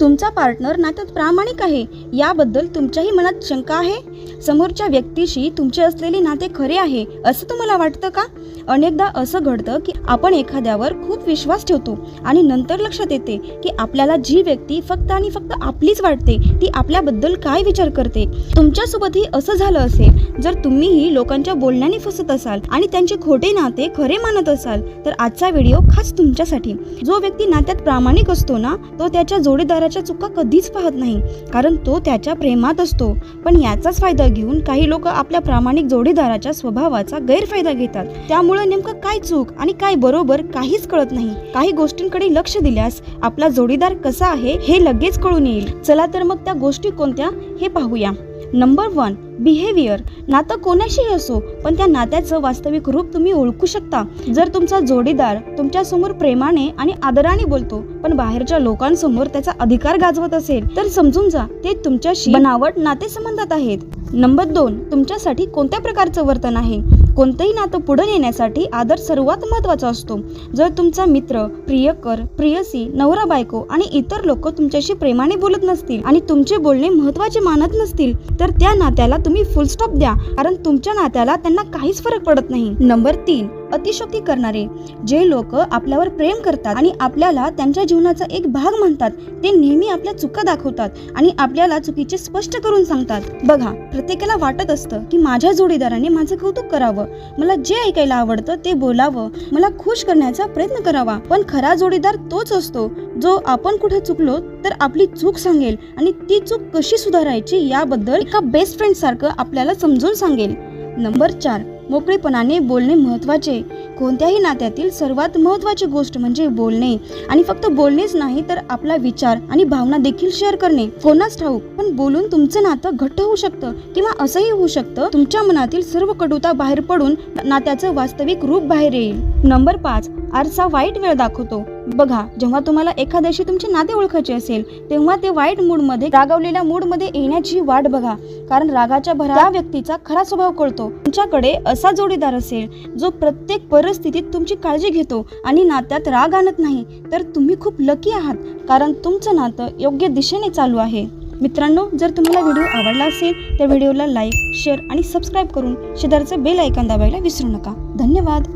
तुमचा पार्टनर नात्यात प्रामाणिक आहे याबद्दल तुमच्याही मनात शंका आहे? समोरच्या व्यक्तीशी तुमचे असलेले नाते खरे आहे असं तुम्हाला वाटतं का? अनेकदा असं घडतं की आपण एखाद्यावर खूप विश्वास ठेवतो आणि नंतर लक्षात येते की आपल्याला जी व्यक्ती फक्त आणि फक्त आपलीच वाटते ती आपल्याबद्दल काय विचार करते. तुमच्यासोबतही असं झालं असेल जर तुम्हीही लोकांच्या बोलण्याने फसत असाल आणि त्यांचे खोटे नाते खरे मानत असाल तर आजचा व्हिडिओ खास तुमच्यासाठी. जो व्यक्ती नात्यात प्रामाणिक असतो ना तो त्याच्या जोडीदाराच्या चुका कधीच पाहत नाही कारण तो त्याच्या प्रेमात असतो. पण याचाच फायदा घेऊन काही लोक आपल्या प्रामाणिक जोडीदाराच्या स्वभावाचा गैरफायदा घेतात. त्यामुळे नेमकं काय चूक आणि काय बरोबर काहीच कळत नाही. काही गोष्टींकडे लक्ष दिल्यास आपला जोडीदार कसा आहे हे लगेच कळून येईल. चला तर मग त्या गोष्टी कोणत्या हे पाहूया. नंबर वन बिहेवियर नातं कोणाशीही असो पण त्या नात्याचं वास्तविक रूप तुम्ही ओळखू शकता. जर तुमचा जोडीदार तुमच्यासमोर प्रेमाने आणि आदराने बोलतो पण बाहेरच्या लोकांसमोर त्याचा अधिकार गाजवत असेल तर समजून जा ते तुमच्याशी बनावट नातेसंबंधात आहेत. नंबर दोन तुमच्यासाठी कोणत्या प्रकारचं वर्तन आहे? कोणतंही नातं पुढे नेण्यासाठी आदर सर्वात महत्त्वाचा असतो. जर तुमचा मित्र प्रियकर प्रियसी नवरा बायको आणि इतर लोक तुमच्याशी प्रेमाने बोलत नसतील आणि तुमचे बोलणे महत्त्वाचे मानत नसतील तर त्या नात्याला तुम्ही फुलस्टॉप द्या. कारण तुमच्या नात्याला त्यांना काहीच फरक पडत नाही. नंबर तीन अतिशोक्ती करणारे. जे लोक आपल्यावर प्रेम करतात आणि आपल्याला त्यांच्या जीवनाचा एक भाग म्हणतात ते नेहमी आपल्या चुका दाखवतात आणि आपल्याला चुकीचे स्पष्ट करून सांगतात. बघा प्रत्येकाला वाटत असतं की माझ्या जोडीदाराने माझं कौतुक करावं. मला जे ऐकायला आवडतं ते बोलावं. मला खुश करण्याचा प्रयत्न करावा. पण खरा जोडीदार तोच असतो जो आपण कुठे चुकलो तर आपली चूक सांगेल आणि ती चूक कशी सुधारायची याबद्दल एका बेस्ट फ्रेंड सारखं आपल्याला समजून सांगेल. नंबर चार मोकळेपणाने बोलणे महत्त्वाचे. कोणत्याही नात्यातील सर्वात महत्त्वाची गोष्ट म्हणजे बोलणे. आणि फक्त बोलणेच नाही तर आपला विचार आणि भावना देखील शेअर करणे. कोणाच ठाऊक पण बोलून तुमचं नातं घट्ट होऊ शकतं किंवा असंही होऊ शकतं तुमच्या मनातील सर्व कटुता बाहेर पडून नात्याचं वास्तविक रूप बाहेर येईल. नंबर पाच आरसा वाईट वेळ दाखवतो. बघा जेव्हा तुम्हाला एखाद्याशी तुमचे नाते ओळखायचे असेल तेव्हा ते वाईट मूडमध्ये रागावलेल्या मूडमध्ये येण्याची वाट बघा. कारण रागाच्या भरा व्यक्तीचा खरा स्वभाव कळतो. तुमच्याकडे असा जोडीदार असेल जो प्रत्येक पर परिस्थितीत तुमची काळजी घेतो आणि नात्यात राग आणत नाही तर तुम्ही खूप लकी आहात कारण तुमचं नातं योग्य दिशेने चालू आहे. मित्रांनो जर तुम्हाला व्हिडिओ आवडला असेल तर व्हिडिओला लाईक शेअर आणि सबस्क्राईब करून शेजारचं बेल ऐकन दाबायला विसरू नका. धन्यवाद!